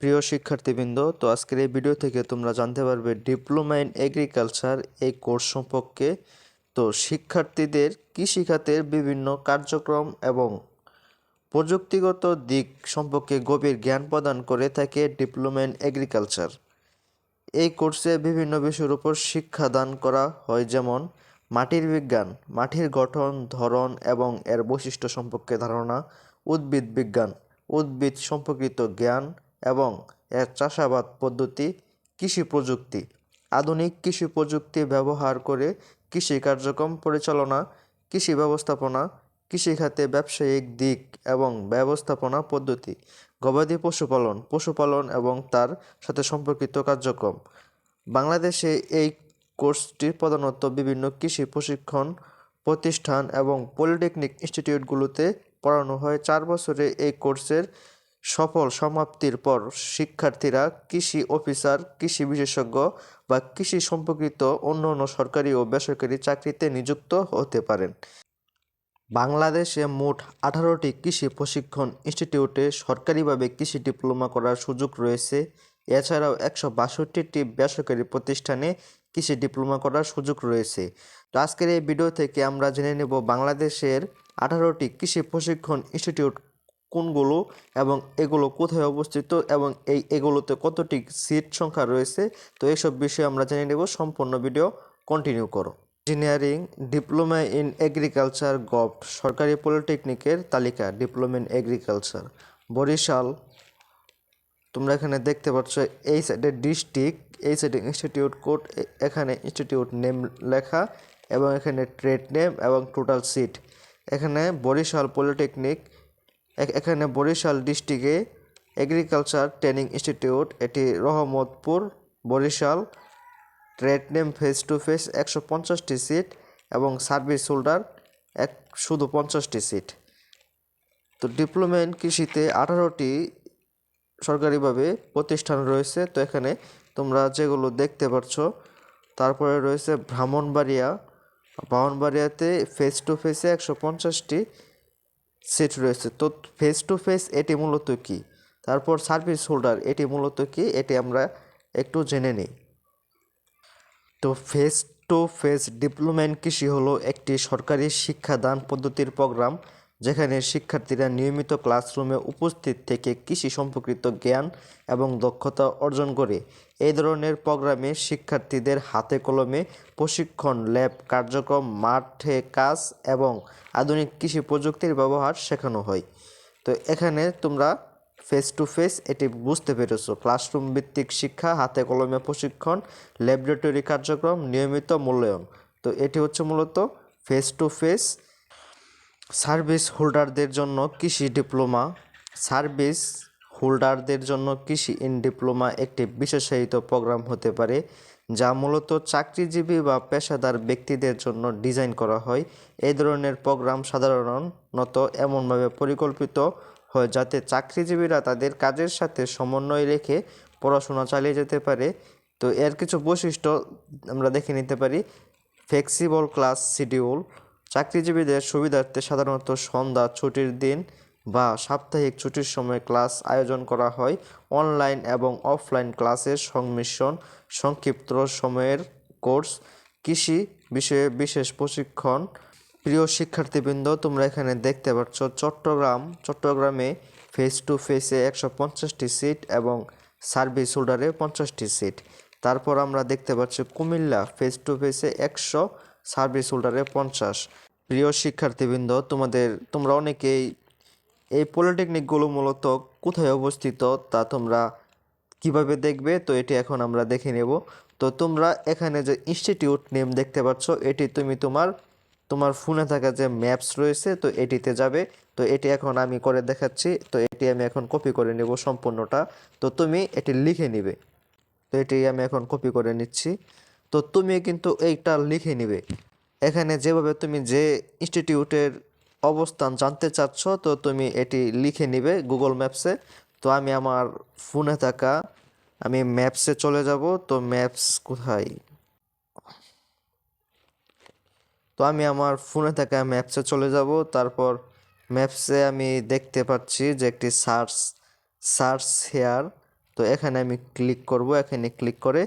প্রিয় শিক্ষার্থীবৃন্দ, তো আজকের এই ভিডিও থেকে তোমরা জানতে পারবে ডিপ্লোমা ইন এগ্রিকালচার এই কোর্স সম্পর্কে। তো শিক্ষার্থীদের কৃষিখাতের বিভিন্ন কার্যক্রম এবং প্রযুক্তিগত দিক সম্পর্কে গভীর জ্ঞান প্রদান করে থাকে ডিপ্লোমা ইন এগ্রিকালচার। এই কোর্সে বিভিন্ন বিষয়ের উপর শিক্ষাদান করা হয়, যেমন মাটির বিজ্ঞান, মাটির গঠন, ধরন এবং এর বৈশিষ্ট্য সম্পর্কে ধারণা, উদ্ভিদ বিজ্ঞান, উদ্ভিদ সম্পর্কিত জ্ঞান এবং এর চাষাবাদ পদ্ধতি, কৃষি প্রযুক্তি, আধুনিক কৃষি প্রযুক্তি ব্যবহার করে কৃষি কার্যক্রম পরিচালনা, কৃষি ব্যবস্থাপনা কৃষিখাতে ব্যবসায়িক দিক এবং ব্যবস্থাপনা পদ্ধতি, গবাদি পশুপালন পশুপালন এবং তার সাথে সম্পর্কিত কার্যক্রম। বাংলাদেশে এই কোর্সটি প্রধানত বিভিন্ন কৃষি প্রশিক্ষণ প্রতিষ্ঠান এবং পলিটেকনিক ইনস্টিটিউটগুলোতে পড়ানো হয়। চার বছরে এই কোর্সের সফল সমাপ্তির পর শিক্ষার্থীরা কৃষি অফিসার, কৃষি বিশেষজ্ঞ বা কৃষি সম্পর্কিত অন্য অন্য সরকারি ও বেসরকারি চাকরিতে নিযুক্ত হতে পারেন। বাংলাদেশে মোট আঠারোটি কৃষি প্রশিক্ষণ ইনস্টিটিউটে সরকারিভাবে কৃষি ডিপ্লোমা করার সুযোগ রয়েছে। এছাড়াও একশো বাষট্টিটি বেসরকারি প্রতিষ্ঠানে কৃষি ডিপ্লোমা করার সুযোগ রয়েছে। তো আজকের এই ভিডিও থেকে আমরা জেনে নেব বাংলাদেশের আঠারোটি কৃষি প্রশিক্ষণ ইনস্টিটিউট কোনগুলো এবং এগুলো কোথায় অবস্থিত এবং এই এগুলোতে কতটি সিট সংখ্যা রয়েছে? তো এইসব বিষয়ে আমরা জেনে নেব। সম্পূর্ণ ভিডিও কন্টিনিউ করো। Engineering diploma in agriculture gov, সরকারি পলিটেকনিকের তালিকা ডিপ্লোমা ইন এগ্রিকালচার বরিশাল। তোমরা এখানে দেখতে পাচ্ছ, এই সাইডে ডিস্ট্রিক্ট এই সাইডে ইনস্টিটিউট কোড এখানে ইনস্টিটিউট নেম লেখা এবং এখানে ট্রেড নেম এবং টোটাল সিট এখানে বরিশাল পলিটেকনিক এখানে বরিশাল ডিস্ট্রিক্টে এগ্রিকালচার ট্রেনিং ইনস্টিটিউট, এটি Rahmatpur, Barishal trade name face to face একশো পঞ্চাশটি সিট এবং সার্ভিস হোল্ডার এক শুধু পঞ্চাশটি সিট। তো ডিপ্লোমা ইন কৃষিতে আঠারোটি সরকারিভাবে প্রতিষ্ঠান রয়েছে। তো এখানে তোমরা যেগুলো দেখতে পাচ্ছ, তারপরে রয়েছে ব্রাহ্মণবাড়িয়া। ব্রাহ্মণবাড়িয়াতে ফেস টু ফেসে একশো পঞ্চাশটি সিট রয়েছে। তো ফেস টু ফেস এটি মূলত কি? তারপর সার্ভিস হোল্ডার এটি মূলত কি? এটি আমরা একটু জেনে নিই। তো face to face diploma in কৃষি হলো একটি সরকারি শিক্ষাদান পদ্ধতির প্রোগ্রাম যেখানে শিক্ষার্থীরা নিয়মিত ক্লাসরুমে উপস্থিত থেকে কৃষি সম্পর্কিত জ্ঞান এবং দক্ষতা অর্জন করে এই ধরনের প্রোগ্রামে শিক্ষার্থীদের হাতে কলমে প্রশিক্ষণ, ল্যাব কার্যক্রম, মাঠে কাজ এবং আধুনিক কৃষি প্রযুক্তির ব্যবহার শেখানো হয়। তো এখানে তোমরা ফেস টু ফেস এটি বুঝতে পেরেছ। ক্লাসরুম ভিত্তিক শিক্ষা, হাতে কলমে প্রশিক্ষণ ল্যাবরেটরি কার্যক্রম, নিয়মিত মূল্যায়ন। তো এটি হচ্ছে মূলত ফেস টু ফেস সার্ভিস হোল্ডারদের জন্য কৃষি ডিপ্লোমা, সার্ভিস হোল্ডারদের জন্য কৃষি ইন ডিপ্লোমা একটি বিশেষায়িত প্রোগ্রাম হতে পারে, যা মূলত চাকরিজীবী বা পেশাদার ব্যক্তিদের জন্য ডিজাইন করা হয়। এই ধরনের প্রোগ্রাম সাধারণত এমনভাবে পরিকল্পিত হয় যাতে চাকরিজীবীরা তাদের কাজের সাথে সমন্বয় রেখে পড়াশোনা চালিয়ে যেতে পারে। তো এর কিছু বৈশিষ্ট্য আমরা দেখে নিতে পারি। ফ্লেক্সিবল ক্লাস শিডিউল চাকরিজীবীদের সুবিধার্থে সাধারণত সন্ধ্যা ছুটির দিন বা সাপ্তাহিক ছুটির সময় ক্লাস আয়োজন করা হয়। অনলাইন এবং অফলাইন ক্লাসের সংমিশ্রণ, সংক্ষিপ্ত সময়ের কোর্স, কৃষি বিষয়ে বিশেষ প্রশিক্ষণ। প্রিয় শিক্ষার্থীবৃন্দ, তোমরা এখানে দেখতে পাচ্ছ চট্টগ্রাম, চট্টগ্রামে ফেস টু ফেসে একশো পঞ্চাশটি সিট এবং সার্ভিস হোল্ডারে পঞ্চাশটি সিট। তারপর আমরা দেখতে পাচ্ছি কুমিল্লা ফেস টু ফেসে একশো সার্ভিস হোল্ডারে পঞ্চাশ। প্রিয় শিক্ষার্থীবৃন্দ, তোমাদের, তোমরা অনেকেই এই পলিটেকনিকগুলো মূলত কোথায় অবস্থিত তা তোমরা কীভাবে দেখবে? তো এটি এখন আমরা দেখে নেব। তো তোমরা এখানে যে ইনস্টিটিউট নেম দেখতে পাচ্ছ, এটি তুমি তোমার তোমার ফোনে থাকা যে ম্যাপস রয়েছে, তো এটিতে যাবে। তো এটি এখন আমি করে দেখাচ্ছি। তো এটি আমি এখন কপি করে নেব সম্পূর্ণটা। তো তুমি এটি লিখে নিবে। তো এটি আমি এখন কপি করে নিচ্ছি। তো তুমি কিন্তু এইটা লিখে নিবে। এখানে যেভাবে তুমি যে ইনস্টিটিউটের অবস্থান জানতে চাচ্ছ, তো তুমি এটি লিখে নিবে গুগল ম্যাপসে তো আমি আমার ফোনে থাকা, আমি ম্যাপসে চলে যাব। তো ম্যাপস কোথায়? তো আমি আমার ফোনে থাকা ম্যাপসে চলে যাব। তারপর ম্যাপসে আমি দেখতে পাচ্ছি যে একটি সার্চ সার্চ হেয়ার তো এখানে আমি ক্লিক করব। এখানে ক্লিক করে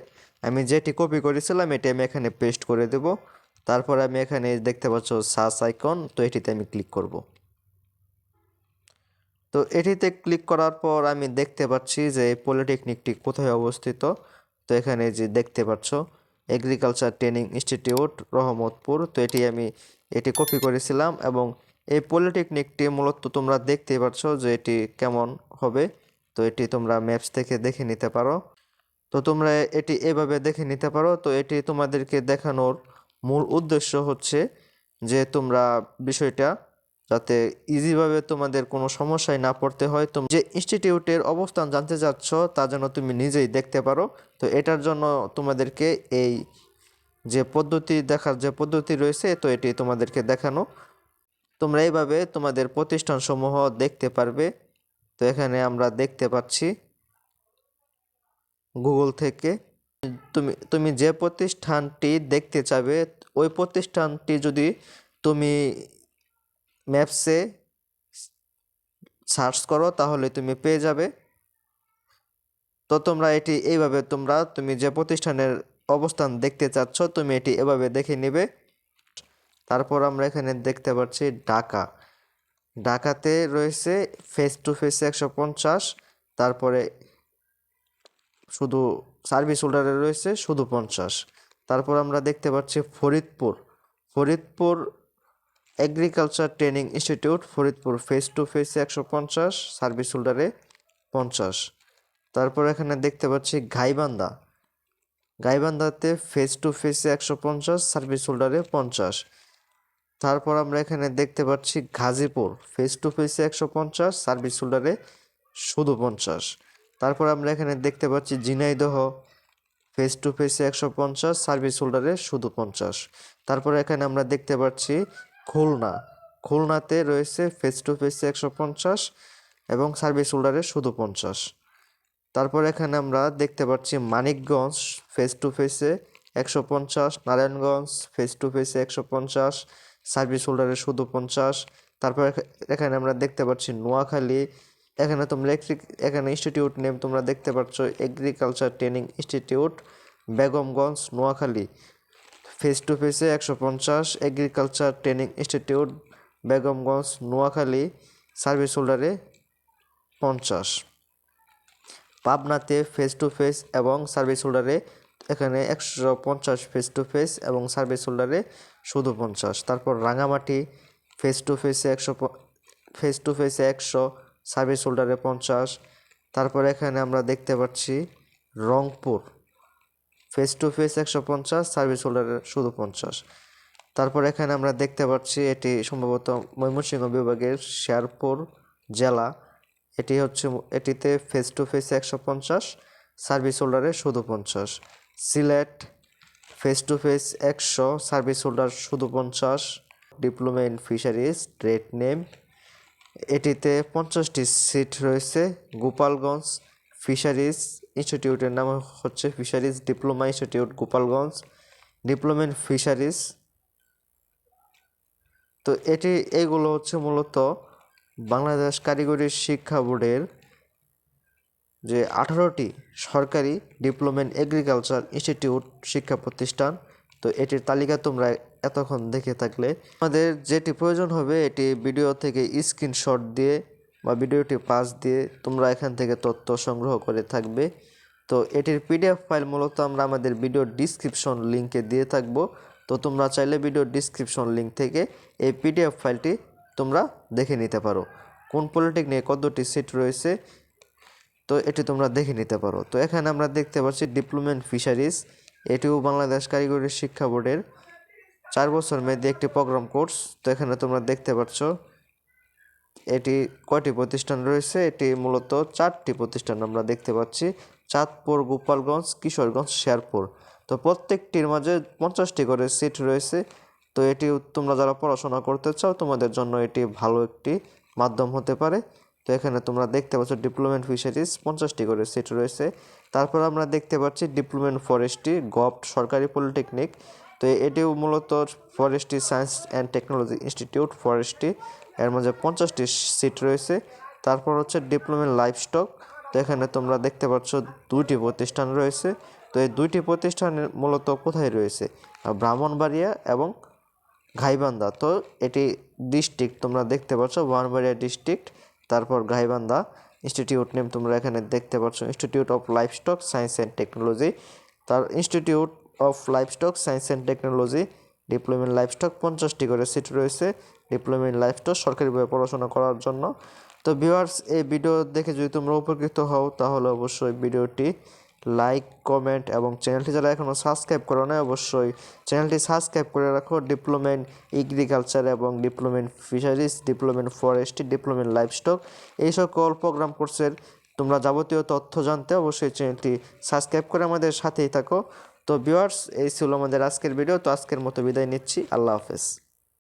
আমি যেটি কপি করেছিলাম, এটি আমি এখানে পেস্ট করে দেব। তারপর আমি এখানে দেখতে পাচ্ছ সার্চ আইকন তো এটিতে আমি ক্লিক করব। তো এটিতে ক্লিক করার পর আমি দেখতে পাচ্ছি যে পলিটেকনিকটি কোথায় অবস্থিত। তো এখানে যে দেখতে পাচ্ছ এগ্রিকালচার ট্রেনিং ইনস্টিটিউট রহমতপুর। তো এটি আমি, এটি কপি করেছিলাম এবং এই পলিটেকনিকটি মূলত তোমরা দেখতে পাচ্ছ যে এটি কেমন হবে। তো এটি তোমরা ম্যাপস থেকে দেখে নিতে পারো। তো তোমরা এটি এভাবে দেখে নিতে পারো। তো এটি তোমাদেরকে দেখানোর মূল উদ্দেশ্য হচ্ছে যে তোমরা বিষয়টা যাতে ইজিভাবে তোমাদের কোনো সমস্যায় না পড়তে হয়। তুমি, যে ইনস্টিটিউটের অবস্থান জানতে চাচ্ছ, তা যেন তুমি নিজেই দেখতে পারো। তো এটার জন্য তোমাদেরকে এই যে পদ্ধতি, দেখার যে পদ্ধতি রয়েছে, তো এটি তোমাদেরকে দেখানো। তোমরা এইভাবে তোমাদের প্রতিষ্ঠানসমূহ দেখতে পারবে। তো এখানে আমরা দেখতে পাচ্ছি গুগল থেকে। তুমি তুমি যে প্রতিষ্ঠানটি দেখতে চাবে, ওই প্রতিষ্ঠানটি যদি তুমি ম্যাপসে সার্চ করো, তাহলে তুমি পেয়ে যাবে। তো তোমরা এটি এইভাবে, তোমরা তুমি যে প্রতিষ্ঠানের অবস্থান দেখতে চাচ্ছ, তুমি এটি এভাবে দেখে নেবে। তারপর আমরা এখানে দেখতে পাচ্ছি ঢাকা। ঢাকাতে রয়েছে ফেস টু ফেস একশো পঞ্চাশ, তারপরে শুধু সার্ভিস হোল্ডারে রয়েছে শুধু পঞ্চাশ। তারপর আমরা দেখতে পাচ্ছি Faridpur. Faridpur agriculture training institute Faridpur face to face একশো পঞ্চাশ সার্ভিস হোল্ডারে পঞ্চাশ। তারপর এখানে দেখতে পাচ্ছি গাইবান্ধা। গাইবান্ধাতে ফেস টু ফেসে একশো পঞ্চাশ সার্ভিস হোল্ডারে পঞ্চাশ। তারপর আমরা এখানে দেখতে পাচ্ছি গাজীপুর ফেস টু ফেসে একশো পঞ্চাশ সার্ভিস হোল্ডারে শুধু পঞ্চাশ। তারপর আমরা এখানে দেখতে পাচ্ছি ঝিনাইদহ ফেস টু ফেসে একশো পঞ্চাশ সার্ভিস হোল্ডারে শুধু পঞ্চাশ। তারপর এখানে আমরা দেখতে পাচ্ছি খুলনা। খুলনাতে রয়েছে ফেস টু ফেসে একশো পঞ্চাশ এবং সার্ভিস হোল্ডারে শুধু পঞ্চাশ। তারপর এখানে আমরা দেখতে পাচ্ছি মানিকগঞ্জ ফেস টু ফেসে একশো পঞ্চাশ, নারায়ণগঞ্জ ফেস টু ফেসে একশো পঞ্চাশ সার্ভিস হোল্ডারে শুধু পঞ্চাশ। তারপর এখানে আমরা দেখতে পাচ্ছি নোয়াখালী এখানে তোমরা এখানে ইনস্টিটিউট নেম তোমরা দেখতে পাচ্ছ agriculture training institute Begumganj Noakhali face to ফেসে একশো পঞ্চাশ agriculture training institute Begumganj Noakhali service হোল্ডারে পঞ্চাশ। পাবনাতে ফেস টু ফেস এবং সার্ভিস হোল্ডারে এখানে একশো পঞ্চাশ ফেস টু ফেস এবং সার্ভিস হোল্ডারে শুধু পঞ্চাশ। তারপর রাঙামাটি ফেস টু ফেসে একশো ফেস টু ফেসে একশো সার্ভিস হোল্ডারে পঞ্চাশ। তারপরে এখানে আমরা দেখতে পাচ্ছি রংপুর। ফেস টু ফেস একশো পঞ্চাশ সার্ভিস হোল্ডারে শুধু পঞ্চাশ। তারপর এখানে আমরা দেখতে পাচ্ছি এটি সম্ভবত ময়মনসিংহ বিভাগের শেরপুর জেলা। এটি হচ্ছে এটিতে ফেস টু ফেস একশো পঞ্চাশ সার্ভিস হোল্ডারে শুধু পঞ্চাশ। সিলেট ফেস টু ফেস একশো সার্ভিস হোল্ডার শুধু পঞ্চাশ। Diploma in fisheries trade name এটিতে পঞ্চাশটি সিট রয়েছে। গোপালগঞ্জ ফিশারিজ ইনস্টিটিউটের নাম হচ্ছে fisheries diploma institute Gopalganj diploma in fisheries. তো এটি, এগুলো হচ্ছে মূলত বাংলাদেশ কারিগরি শিক্ষা বোর্ডের যে আঠারোটি সরকারি ডিপ্লোমা ইন এগ্রিকালচার ইনস্টিটিউট শিক্ষা প্রতিষ্ঠান। তো এটির তালিকা তোমরা এতক্ষণ দেখে থাকলে। আমাদের যেটি প্রয়োজন হবে, এটি ভিডিও থেকে স্ক্রিনশট দিয়ে বা ভিডিওটি পাস দিয়ে তোমরা এখান থেকে তথ্য সংগ্রহ করে থাকবে। তো এটির পিডিএফ ফাইল মূলত আমরা আমাদের ভিডিও ডিসক্রিপশন লিঙ্কে দিয়ে থাকব। তো তোমরা চাইলে ভিডিও ডিসক্রিপশন লিঙ্ক থেকে এই পিডিএফ ফাইলটি তোমরা দেখে নিতে পারো। কোন পলিটেকনিকে কতটি সিট রয়েছে, তো এটি তোমরা দেখে নিতে পারো। তো এখানে আমরা দেখতে পাচ্ছি ডিপ্লোমেন্ট ফিশারিজ। এটিও বাংলাদেশ কারিগরি শিক্ষা বোর্ডের চার বছর মেয়াদী একটি প্রোগ্রাম কোর্স। তো এখানে তোমরা দেখতে পাচ্ছ, এটি কয়টি প্রতিষ্ঠান রয়েছে? এটি মূলত চারটি প্রতিষ্ঠান আমরা দেখতে পাচ্ছি। চাঁদপুর, গোপালগঞ্জ, কিশোরগঞ্জ, শেরপুর। তো প্রত্যেকটির মাঝে পঞ্চাশটি করে সিট রয়েছে। তো এটি তোমরা যারা পড়াশোনা করতে চাও, তোমাদের জন্য এটি ভালো একটি মাধ্যম হতে পারে। তো এখানে তোমরা দেখতে পাচ্ছ ডিপ্লোমেন্ট ফিশারিজ, পঞ্চাশটি করে সিট রয়েছে। তারপর আমরা দেখতে পাচ্ছি ডিপ্লোমেন্ট ফরেস্ট্রি গভ সরকারি পলিটেকনিক তো এটিও মূলত forestry science and technology institute forestry এর মধ্যে পঞ্চাশটি সিট রয়েছে। তারপর হচ্ছে ডিপ্লোমা লাইফ স্টক তো এখানে তোমরা দেখতে পাচ্ছ দুইটি প্রতিষ্ঠান রয়েছে। তো এই দুইটি প্রতিষ্ঠানের মূলত কোথায় রয়েছে? ব্রাহ্মণবাড়িয়া এবং গাইবান্ধা তো এটি ডিস্ট্রিক্ট তোমরা দেখতে পাচ্ছ ব্রাহ্মণবাড়িয়া ডিস্ট্রিক্ট তারপর গাইবান্ধা ইনস্টিটিউট নেম তোমরা এখানে দেখতে পাচ্ছ institute of livestock science and technology. তার institute of livestock science and technology diploma in livestock পঞ্চাশটি করে সিট রয়েছে ডিপ্লোমেন্ট লাইফ স্টক সরকারিভাবে পড়াশোনা করার জন্য। তো ভিউয়ার্স এই ভিডিও দেখে যদি তোমরা উপকৃত হও, তাহলে অবশ্যই ভিডিওটি লাইক, কমেন্ট এবং চ্যানেলটি যারা এখনও সাবস্ক্রাইব করো না অবশ্যই চ্যানেলটি সাবস্ক্রাইব করে রাখো। ডিপ্লোমা ইন এগ্রিকালচার এবং diploma in fisheries diploma in forestry diploma in livestock এই সকল প্রোগ্রাম কোর্সের তোমরা যাবতীয় তথ্য জানতে অবশ্যই চ্যানেলটি সাবস্ক্রাইব করে আমাদের সাথেই থাকো। তো ভিউয়ার্স, এই ছিল আমাদের আজকের ভিডিও। তো আজকের মতো বিদায় নিচ্ছি। আল্লাহ হাফেজ।